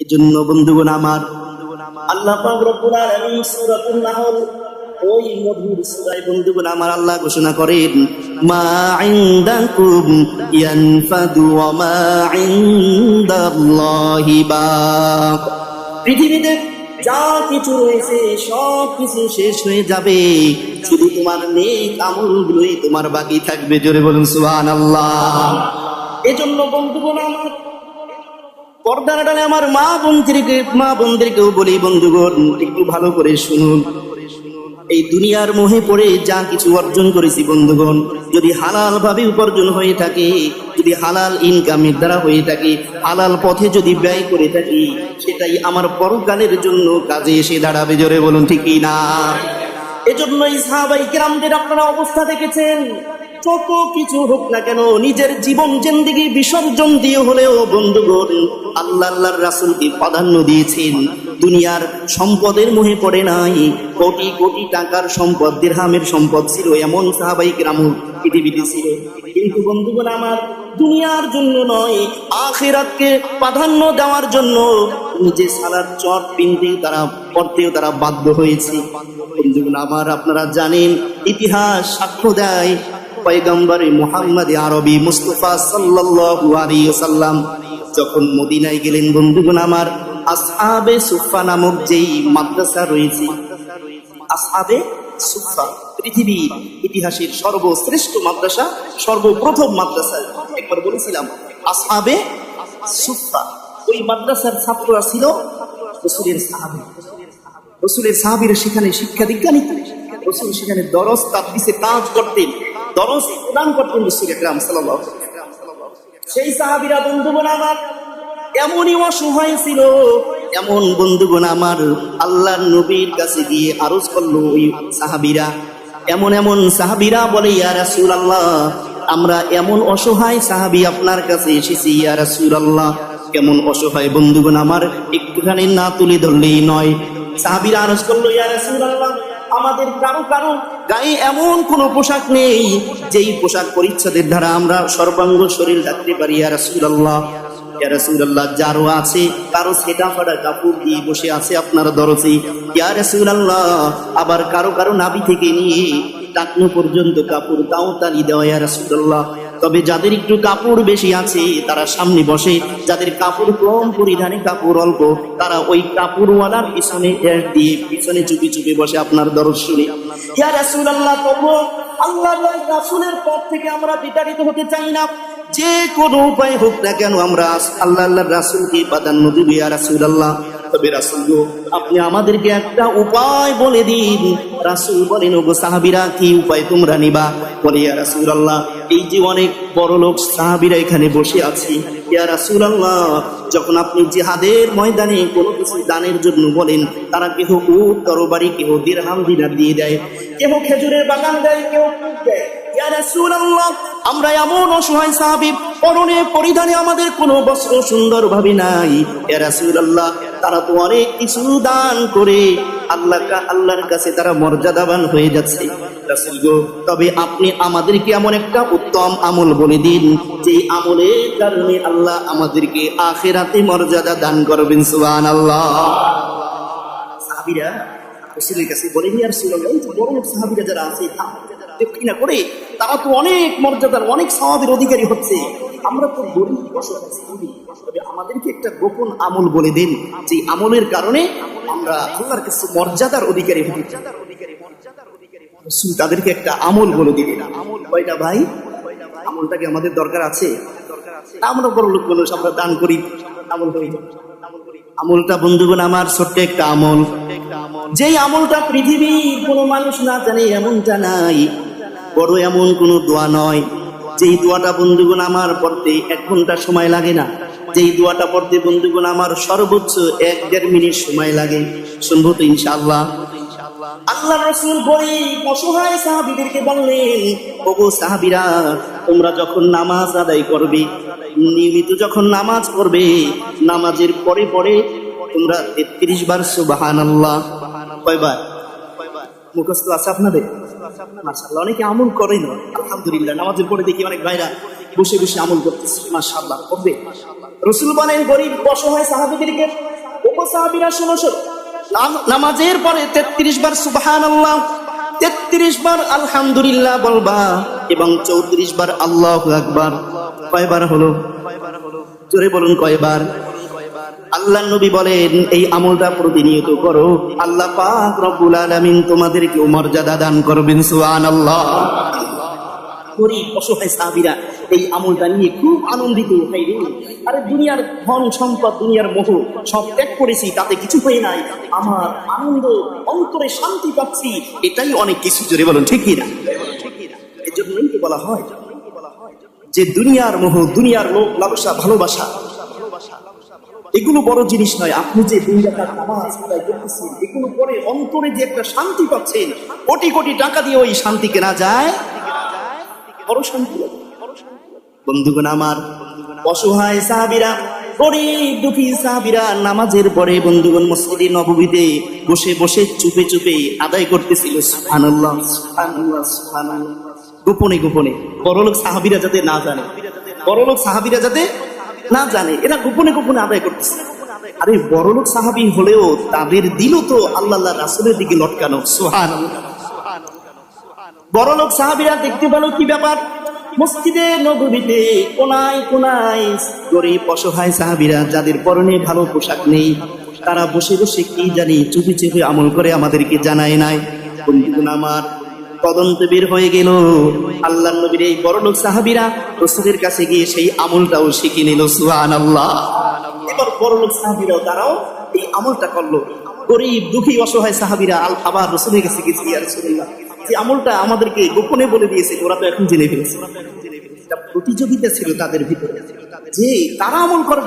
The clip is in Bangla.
এজন্য বন্ধুগণ আমার, আল্লাহ ওই মধুর সূরায় বন্ধুগণ আমার আল্লাহ ঘোষণা করেন, মা ইনদাকুম ইয়ানফাদু ওয়া মা ইনদাল্লাহি বাক পৃথিবীতে যা কিছু রয়েছে, সব কিছু শেষ হয়ে যাবে। শুধু তোমার নেক আমলগুলোই তোমার বাকি থাকবে। জোরে বলুন, সুবহানাল্লাহ। এজন্য বন্ধুগণ আমার পর্দার ডালে আমার মা বোনদেরকে, মা বোনদেরকেও বলি, বন্ধুগণ, একটু ভালো করে শুনুন। এই দুনিয়ার মোহে পড়ে যা কিছু অর্জন করেছি, বন্ধুগণ, যদি হালাল ভাবে উপার্জন হয়ে থাকে, যদি হালাল ইনকামের দ্বারা হয়ে থাকে, হালাল পথে যদি ব্যয় করে থাকি, সেটাই আমার পরকালের জন্য কাজে এসে দাঁড়াবে, জোরে বলুন ঠিকই না? এজন্য এই সাহাবাই কেরামদের আপনারা অবস্থা দেখেছেন। যত কিছু হোক না কেন, নিজের জীবন জিন্দিগি বিসর্জন দিয়ে হলেও, বন্ধুগণ, আল্লাহ আল্লাহর রাসুলকে প্রাধান্য দিয়েছেন। দুনিয়ার সম্পদের মোহে পড়ে নাই। কোটি কোটি টাকার সম্পদ, দিরহামের সম্পদ ছিল এমন সাহাবাই গ্রাম পৃথিবীতে ছিল। কিন্তু বন্ধুগণ, আমার দুনিয়ার জন্য নয়, আখেরাতকে প্রাধান্য দেওয়ার জন্য নিজে সালার চট পিনতেও তারা, পড়তেও তারা বাধ্য হয়েছে। বন্ধুগণ, আমার আপনারা জানেন, ইতিহাস সাক্ষ্য দেয় পয়গম্বরে মুহাম্মদ আরবি মুস্তফা সাল্লাল্লাহু আলাইহি ওয়াসাল্লাম যখন মদিনায় গেলেন, বন্ধুগণ আমার, আসহাবে সুফা নামক যেই মাদ্রাসা রয়েছে, আসহাবে সুফা পৃথিবীর ইতিহাসের সর্বশ্রেষ্ঠ মাদ্রাসা, সর্বপ্রথম মাদ্রাসা। একবার বলেছিলাম, আসহাবে সুফা ওই মাদ্রাসার ছাত্ররা ছিল রসুলের সাহাবী। রসুলের সাহাবীরা সেখানে শিক্ষা দীক্ষা রসুল সেখানে দরস তাদবিসে কাজ করতেন। দরস প্রদান করতেন রসুল একরাম সাল্লাল্লাহু সেই সাহাবীরা, বন্ধুগণ আমার, এমনই অসহায় ছিল, এমন বন্ধুগণ আমার, আল্লাহর নবীর কাছে গিয়ে আরজ করল ওই সাহাবীরা। এমন এমন সাহাবীরা বলে, ইয়া রাসূলুল্লাহ, আমরা এমন অসহায় সাহাবী আপনার কাছে এসেছি, ইয়া রাসূলুল্লাহ। কেমন অসহায় বন্ধুগণ আমার, একটুখানি না তুলে ধরলেই নয়। সাহাবিরা আরজ করল, ইয়া রাসূলুল্লাহ আমাদের কারও কারও গায়ে এমন কোন পোশাক নেই, যেই পোশাক পরিচ্ছদের দ্বারা আমরা সর্বাঙ্গ শরীর রাখতে পারি। আর রাসূলুল্লাহ যারও আছে, কারও দিয়ে বসে আছে আবার কারও কারও নাভি থেকে নিয়ে টাকনো পর্যন্ত কাপড় তাও তালি দেওয়া। ইয়া তবে যাদের একটু কাপড় বেশি আছে, তারা সামনে বসে। যাদের কাপড় কম, পরিধানে কাপড় অল্প, তারা ওই কাপড়ওয়ালার পিছনে দিয়ে পিছনে চুপি চুপি বসে আপনার দরজ শুনে রাসূলুল্লাহ, তবু আল্লাহ রাসূলের থেকে আমরা বিতাড়িত হতে চাই না। যে কোনো উপায় হোক না কেন আমরা আল্লাহ আল্লাহ রাসূলুল্লাহ। তবে রাসূল আপনি আমাদেরকে একটা উপায় বলে দিন। রাসূল বলেন, ওগো সাহাবীরা, কি উপায় তোমরা নিবা? বলে, ইয়া রাসূলুল্লাহ এই যে অনেক বড় লোক সাহাবীরা এখানে বসে আছি। যখন আপনি জিহাদের ময়দানে কোনো কিছু দানের জন্য বলেন, তারা কেহ উট, তরবারি, কেহ দিরহাম, দিনার দিয়ে দেয়। কেহ খেজুরের বাগান দেয় কেউ দেয়। আমরা এমন অসহায় সাহাবী, পরনে, পরিধানে আমাদের কোনো বস্ত্র সুন্দর ভাবে নাই। ইয়া রাসূলুল্লাহ তারা তো অনেক কিছু দান করে। আল্লাহ আল্লাহর কাছে তারা মর্যাদাবান হয়ে যাচ্ছে। তবে আপনি আমাদেরকে এমন একটা উত্তম আমল বলে দিন যে আমলের কারণে আল্লাহ আমাদেরকে আখেরাতে মর্যাদা দান করবেন, সুবহানাল্লাহ। সাহাবীরা রসুলের কাছে বলে নিয়ে আর বড় সাহাবীরা যারা আছে দক্ষিণা করে তারা তো অনেক মর্যাদার, অনেক স্বভাবের অধিকারী হচ্ছে। আমরা তো গরিব সাহাবী। তবে আমাদেরকে একটা গোপন আমল বলে দিন যে আমলের কারণে আমরা আল্লাহর কাছে মর্যাদার অধিকারী। রসুল তাদেরকে একটা আমল বলে দিলেন। কয়টা ভাই? আমলটাকে আমাদের দরকার আছে? আমরা বড় লোক মানুষ, আমরা দান করি, আমল করি। আমলটা, বন্ধুগণ, আমার ছোট্ট একটা আমল। যেই আমলটা পৃথিবীর কোনো মানুষ না জানে, এমনটা নাই। বড় এমন কোনো দোয়া নয়। যেই দোয়াটা বন্ধুগণ আমার পড়তে এক ঘণ্টা সময় লাগে না, যেই দোয়াটা পড়তে বন্ধুগণ আমার সর্বোচ্চ এক দেড় মিনিট সময় লাগে, শুনব তো ইনশাআল্লাহ। আল্লাহ তোমরা যখন নামাজ আদায় নিয়মিত যখন নামাজ পড়বে, নামাজের পরে পরে তোমরা তেত্রিশ বার সুবাহান আল্লাহ কয়বার? মুখস্থ আছে আপনাদের? মাশাআল্লাহ, অনেকে আমল করে না। আলহামদুলিল্লাহ, নামাজের পরে দেখি অনেক ভাইরা বসে বসে আমল করতেছে। মাশাআল্লাহ, করবে। রসুল বলেন, গরিব অসহায় সাহাবিদেরকে। উপসাহাবিরা শোনো শোনো। নাম- নামাজের পরে তেত্রিশ বার সুবাহান আল্লাহ তেত্রিশ বার আলহামদুলিল্লাহ বলবা এবং চৌত্রিশ বার আল্লাহ আকবার। কয়বার হলো? জোরে বলুন কয়বার? আল্লাহ নবী বলেন, এই আমলটা প্রতিনিয়ত করো। আল্লাহ পাক রব্বুল আলামিন তোমাদেরকে মর্যাদা দান করবেন, সুবহানাল্লাহ। গরিব, অসহায় সাহাবিরা এই আমলটা নিয়ে খুব আনন্দিত আরে দুনিয়ার ধন সম্পদ, দুনিয়ার মোহ সব ত্যাগ করেছি, তাতে কিছু হয়ে নাই। আমার আনন্দ, অন্তরে শান্তি পাচ্ছি। এটাই অনেক কিছু, জোরে বলুন, ঠিক না? এজন্যই তো বলা হয় যে দুনিয়ার মোহ, দুনিয়ার লোক লালসা, ভালোবাসা এগুলো বড় জিনিস নয়। আপনি যে দুই রাকাত নামাজ করতেছেন, এগুলো পরে অন্তরে যে একটা শান্তি পাচ্ছেন, কোটি কোটি টাকা দিয়ে ওই শান্তি কেনা যায়? বড় শান্তি। বন্ধুগণ আমার, অসহায় সাহাবিরা, গরিব দুঃখী সাহাবিরা, নামাজের পরে বন্ধুগণ মসজিদে নববীতে বসে বসে চুপে চুপে আদায় করতেছিল। সুবহানাল্লাহ। গোপনে গোপনে। বড়লোক সাহাবিরা যাতে না জানে, বড়লোক সাহাবিরা যাতে না জানে, এরা গোপনে গোপনে আদায় করতেছে। আরে বড়লোক সাহাবি হলেও তাদের দিলও তো আল্লাহ রাসুলের দিকে লটকানো। সোহান বড়লোক সাহাবিরা দেখতে পেল কি ব্যাপার? মসজিদে নগরীতে কোনায় কোনায় গরিব অসহায় সাহাবিরা যাদের পরনে ভালো পোশাক নেই, তারা বসে বসে কি জানি চুপি চুপি আমল করে আমাদেরকে জানায় নাই। বন্ধুগণ আমার তদন্ত বের হয়ে গেল। আল্লাহ নবীর এই বড়লোক সাহাবিরা রসুলের কাছে গিয়ে সেই আমলটাও শিখে নিল সুহান আল্লাহ এবার বড়লোক সাহাবিরাও তারাও এই আমলটা করল। গরিব, দুঃখী, অসহায় সাহাবিরা আল আবার রসুলের কাছে গেছে ইয়া রাসূলুল্লাহ, যে আমলটা আমাদেরকে গোপনে বলে দিয়েছে, ওরা তো এখন জেনে ফেলেছে। প্রতিযোগিতা ছিল তাদের ভিতরে। যে তারা আমল করবে